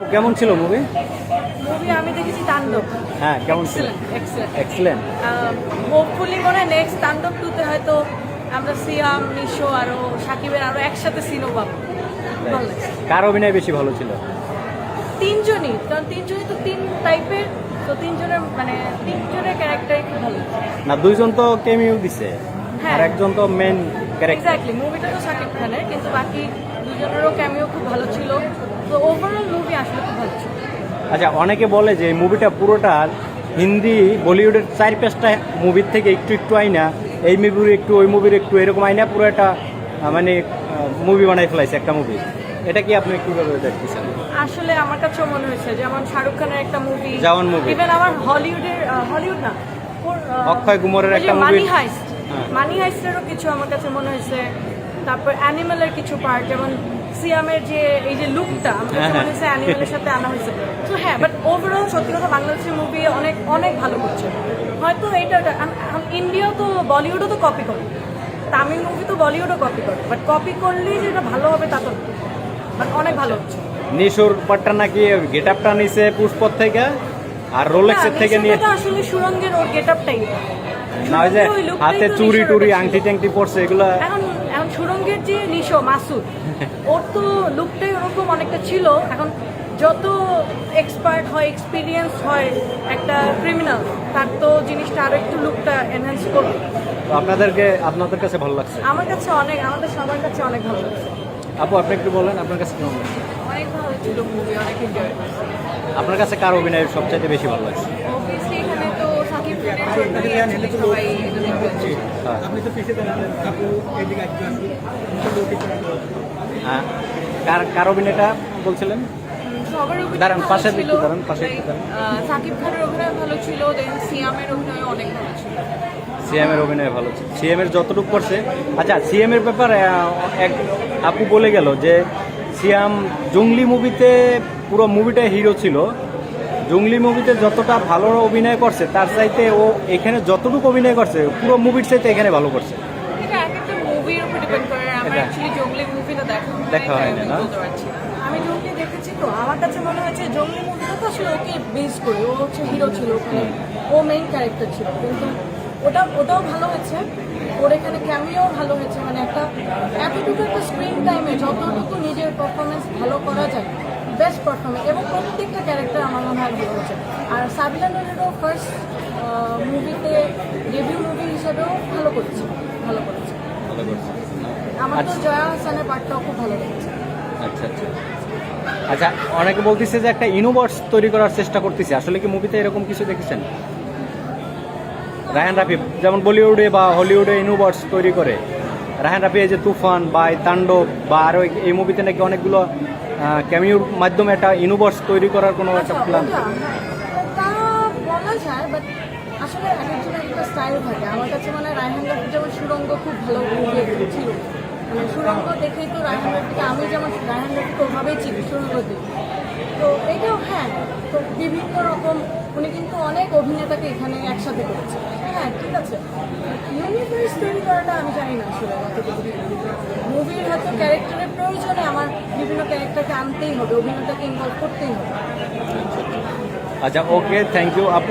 কেমন ছিল movie movie আমি দেখেছি তাণ্ডব। হ্যাঁ কেমন ছিল? এক্সেলেন্ট হোপফুলি মনে হয় নেক্সট তাণ্ডব টুতে হয়তো আমরা সিয়াম নিশো আরও সাকিবের আরও একসাথে সিনো পাবো। কার অভিনয় বেশি ভালো ছিল? তিনজনই কারণ তিনজনই তো তিন টাইপের তো তিনজনের মানে তিনজনের ক্যারেক্টারই খুব ভালো। না দুইজন তো কেমিও দিছে হ্যাঁ। আর একজন তো মেন ক্যারেক্টার এক্স্যাক্টলি মুভিটা তো সাকিব খানের কিন্তু বাকি দুজনেরও ক্যামিও খুব ভালো ছিল তো ওভারঅল মুভি আসলে খুব ভালো ছিল আচ্ছা অনেকে বলে যে এই মুভিটা পুরোটা হিন্দি বলিউডের চার পাঁচটা মুভির থেকে একটু একটু আইনা। এই মুভির একটু ওই মুভির একটু এরকম আইনা পুরো একটা মানে মুভি বানাই ফেলাইছে একটা মুভি এটা কি আপনি কীভাবে দেখতেছেন? আসলে আমার কাছেও মনে হয়েছে যেমন শাহরুখ খানের একটা মুভি যেমন মুভি ইভেন আমার হলিউডের হলিউড না অক্ষয় কুমারের একটা মানি হাইস্ট হ্যাঁ। মানি হাইস্টেরও কিছু আমার কাছে মনে হয়েছে। তারপর অ্যানিমেলের কিছু পার্ট যেমন সিয়ামের যে এই যে লুকটা কাছে হ্যাঁ, মনে অ্যানিমেলের সাথে আনা হয়েছে। তো হ্যাঁ বাট ওভারঅল সত্যি কথা বাংলাদেশের মুভি অনেক অনেক ভালো করছে। হয়তো আম- ইন্ডিয়াও তো বলিউডও তো কপি করে। তামিল মুভি তো বলিউডও কপি করে। বাট কপি করলেই যেটা ভালো হবে তা তো বাট অনেক ভালো হচ্ছে। নিশোর পাটটা নাকি গেট আপটা নিছে পুষ্পর থেকে আর রোলেক্সের থেকে নিয়ে আসলে সুরঙ্গের ওর গেটআপটাই। না ওই যে হাতে চুরি টুরি আংটি ট্যাংটি পড়ছে এগুলা এখন এখন সুরঙ্গের যে নিশো মাসুদ ওর তো লুকটাই ওরকম অনেকটা ছিল। এখন যত এক্সপার্ট হয় এক্সপিরিয়েন্স হয় একটা ক্রিমিনাল তার তো জিনিসটা আরও একটু লুকটা এনহ্যান্স করবে। আপনাদেরকে আপনাদের কাছে ভালো লাগছে? আমার কাছে অনেক আমাদের সবার কাছে অনেক ভালো লাগছে। আপু আপনি একটু বলেন আপনার কাছে কেমন লাগছে? অনেক ভালো ছিল মুভি অনেক এনজয় আপনার কাছে কার অভিনয় সবচাইতে বেশি ভালো লাগছে? কার কার অভিনয়টা বলছিলেন দাঁড়ান, পাশে। একটু দাঁড়ান, পাশে একটু Like, দাঁড়ান। আহ, সাকিব খানের অভিনয় ভালো ছিল দেন সিয়ামের অভিনয় অনেক ভালো ছিল সিএম এর অভিনয় ভালো ছিল সিএম যতটুকু করছে আচ্ছা সিএম এর ব্যাপারে এক আপু বলে গেল যে সিয়াম জঙ্গলি মুভিতে পুরো মুভিটা হিরো ছিল জঙ্গলি মুভিতে যতটা ভালো অভিনয় করছে তার চাইতে ও এখানে যতটুকু অভিনয় করছে পুরো মুভির চাইতে এখানে ভালো করছে। দেখা হয় না? না। আমি জঙ্গলি দেখেছি তো আমার কাছে মনে হয়েছে জঙ্গলি মুভিটা তো আসলে ওকে বেস করে ও হচ্ছে হিরো ছিল ওখানে ও মেইন ক্যারেক্টার ছিল কিন্তু ওটা ওটাও ভালো হয়েছে। ওর এখানে ক্যামিও ভালো হয়েছে মানে একটা এতটুকু একটা স্ক্রিন টাইমে যতটুকু নিজের পারফরমেন্স ভালো করা যায় বেস্ট পারফরমেন্স এবং প্রত্যেকটা ক্যারেক্টার আমার মনে হয় ভালো হয়েছে। আর সাবিলা নুরেরও ফার্স্ট মুভিতে ডেবিউ মুভি হিসেবেও ভালো করেছে ভালো করেছে। ভালো করছে। আমার তো আচ্ছা। জয়া হাসানের পার্টটাও খুব ভালো লেগেছে। আচ্ছা আচ্ছা। আচ্ছা অনেকে বলতেছে যে একটা ইনোভার্স তৈরি করার চেষ্টা করতেছে। আসলে কি মুভিতে এরকম কিছু দেখেছেন? রায়হান রাফি যেমন বলিউডে বা হলিউডে ইনোভার্স তৈরি করে। রায়হান রাফি এই যে তুফান বা এই তাণ্ডব বা আরও এই মুভিতে নাকি অনেকগুলো ক্যামিওর মাধ্যমে একটা ইনোভার্স তৈরি করার কোনো একটা আচ্ছা, প্ল্যান বাট আসলে একটা স্টাইল থাকে। আমার কাছে মানে রায়হান রাফি যেমন সুরঙ্গ খুব ভালো ছিল। মানে সুরঙ্গ দেখেই তো রায়হান রাফিকে আমি যেমন রায়হান রাফিকে ওভাবেই চিনি সুরঙ্গ দেখি তো এটাও হ্যাঁ তো বিভিন্ন রকম উনি কিন্তু অনেক অভিনেতাকে এখানে একসাথে করেছে হ্যাঁ ঠিক আছে। করাটা আমি মুভির হয়তো ক্যারেক্টারের প্রয়োজনে আমার বিভিন্ন ক্যারেক্টারকে আনতেই ইনভলভ করতেই আচ্ছা ওকে থ্যাংক ইউ আপু